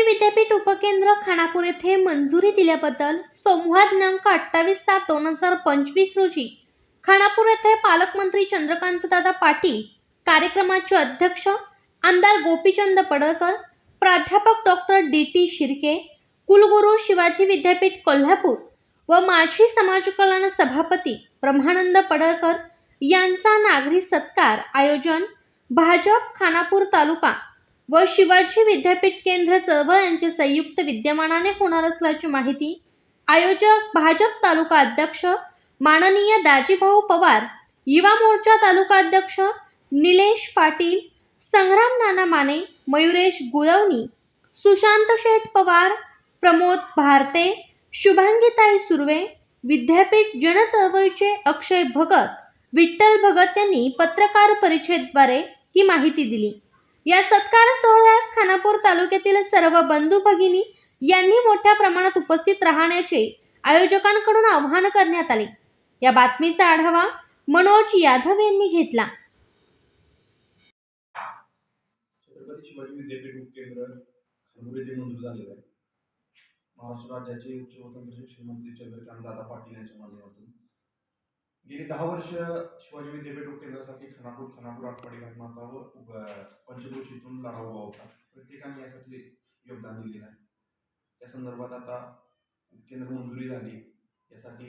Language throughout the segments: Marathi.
विद्यापीठ उपकेंद्र खानापूर येथे मंजुरी दिल्याबद्दल सोमवार दिनांक अठ्ठावीस सात दोन हजार पंचवीस रोजी खानापूर येथे पालकमंत्री चंद्रकांतदादा पाटील कार्यक्रमाचे अध्यक्ष आमदार गोपीचंद पडळकर प्राध्यापक डॉक्टर डी टी शिर्के कुलगुरू शिवाजी विद्यापीठ कोल्हापूर व माजी समाज कल्याण सभापती ब्रह्मानंद पडळकर यांचा नागरी सत्कार आयोजन भाजप खानापूर तालुका व शिवाजी विद्यापीठ केंद्र चळवळ यांचे संयुक्त विद्यमानाने होणार असल्याची माहिती आयोजक भाजप तालुका अध्यक्ष माननीय दाजीभाऊ पवार युवा मोर्चा तालुका अध्यक्ष निलेश पाटील संग्राम नाना माने मयुरेश गुळवणी सुशांत शेठ पवार प्रमोद भारते शुभांगीताई सुर्वे विद्यापीठ जनचळवळीचे अक्षय भगत विठ्ठल भगत यांनी पत्रकार परिषदेद्वारे ही माहिती दिली. या सत्कार सोहळ्यास खानापूर तालुक्यातील सर्व बंधू भगिनी यांनी मोठ्या प्रमाणात उपस्थित राहण्याचे आयोजकांकडून आवाहन करण्यात आले. या बातमीचा आढावा मनोज यादव यांनी घेतला. छत्रपती शिवाजी विद्यापीठ उपकेंद्र येथे मंजूर झालेलं आहे. महाराष्ट्र राज्याचे उच्च व तंत्र शिक्षण मंत्री चंद्रकांत दादा पाटील यांच्या माध्यमातून गेली दहा वर्ष शिवाजी विद्यापीठ केंद्रासाठी खानापूर खानापूर आठवाडी घाटमाता व पंचक्रोशीतून लढा उभा होता. प्रत्येकाने यासाठी योगदान दिलेलं आहे. त्या संदर्भात आता केंद्र मंजुरी झाली. यासाठी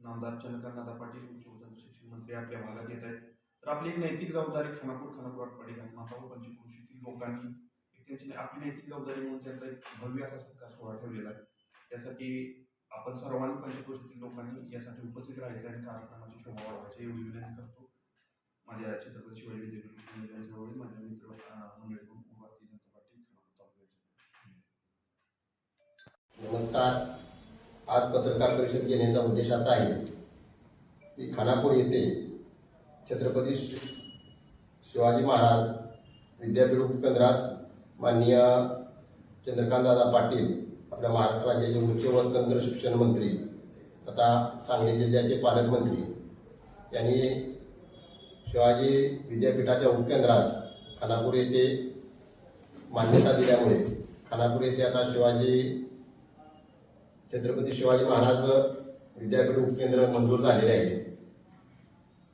नामदार चंद्रकांत पाटील उच्च व शिक्षण मंत्री आपल्या भागात येत आहेत. तर आपली एक नैतिक जबाबदारी खानापूर खानापूर आठवाडी घाटमाता व पंचक्रोशीतील लोकांनी त्यांची आपली नैतिक जबाबदारी म्हणून त्यांचा एक भव्य असा सत्कार सोहळा ठेवलेला आहे. त्यासाठी आपण सर्वांनी पंचक्रोशीतील लोकांनी यासाठी उपस्थित राहायचं आणि कार्यक्रम शोभा वाढवायची एवढी विनंती करतो. माझ्या छत्रपती शिवाजी विद्यापीठ जवळील माझ्या मित्र मंडळीकडून भारतीय जनता पार्टी नमस्कार. आज पत्रकार परिषद घेण्याचा उद्देश असा आहे की खानापूर येथे छत्रपती शिवाजी महाराज विद्यापीठ उपकेंद्रास माननीय चंद्रकांतदादा पाटील आपल्या महाराष्ट्र राज्याचे उच्च व तंत्र शिक्षण मंत्री तथा सांगली जिल्ह्याचे पालकमंत्री यांनी शिवाजी विद्यापीठाच्या उपकेंद्रास खानापूर येथे मान्यता दिल्यामुळे खानापूर येथे आता शिवाजी छत्रपती शिवाजी महाराज विद्यापीठ उपकेंद्र मंजूर झालेले आहे.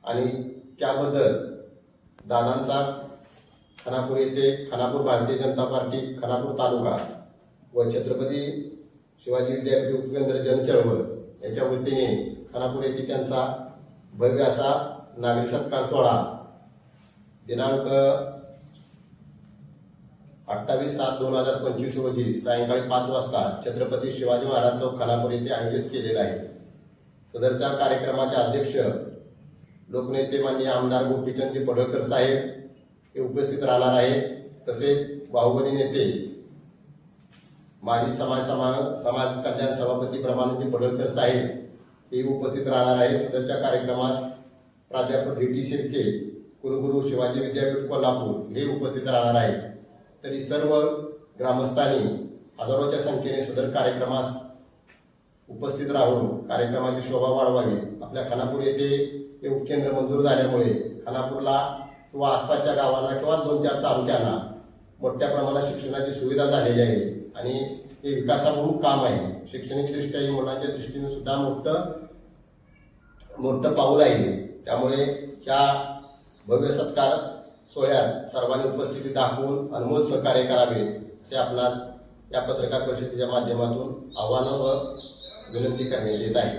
आणि त्याबद्दल दादांचा खानापूर येथे खानापूर भारतीय जनता पार्टी खानापूर तालुका व छत्रपती शिवाजी विद्यापीठ उपकेंद्र जनचळवळ याच्या वतीने खानापूर येथे त्यांचा भव्य असा नागरी सत्कार सोहळा. दिनांक अठ्ठावीस सात दोन हजार पंचवीस रोजी सायंकाळी पाच वाजता छत्रपती शिवाजी महाराज चौक खानापूर येथे आयोजित केलेला आहे. सदरच्या कार्यक्रमाचे अध्यक्ष लोकनेते माननीय आमदार गोपीचंदजी पडळकर साहेब हे उपस्थित राहणार आहेत. तसेच बाहुबली नेते माजी समाज समा समाज कल्याण सभापती प्रमाणजी पडळकर साहेब हे उपस्थित राहणार आहे. सदरच्या कार्यक्रमास प्राध्यापक डी टी शिर्के कुलगुरू शिवाजी विद्यापीठ कोल्हापूर हे उपस्थित राहणार आहेत. तरी सर्व ग्रामस्थांनी हजारोच्या संख्येने सदर कार्यक्रमास उपस्थित राहून कार्यक्रमाची शोभा वाढवावी. आपल्या खानापूर येथे हे उपकेंद्र मंजूर झाल्यामुळे खानापूरला किंवा आसपासच्या गावांना किंवा दोन चार तालुक्यांना मोठ्या प्रमाणात शिक्षणाची सुविधा झालेली आहे. आणि हे विकासाभिमुख काम आहे. शैक्षणिकदृष्ट्या ही मुलांच्या दृष्टीने सुद्धा मोठं मोठं पाऊल आहे त्यामुळे ह्या भव्य सत्कार सोहळ्यात सर्वांनी उपस्थिती दाखवून अनमोल सहकार्य करावे असे आपणास या पत्रकार परिषदेच्या माध्यमातून आव्हानं व विनंती करण्यात येत आहे.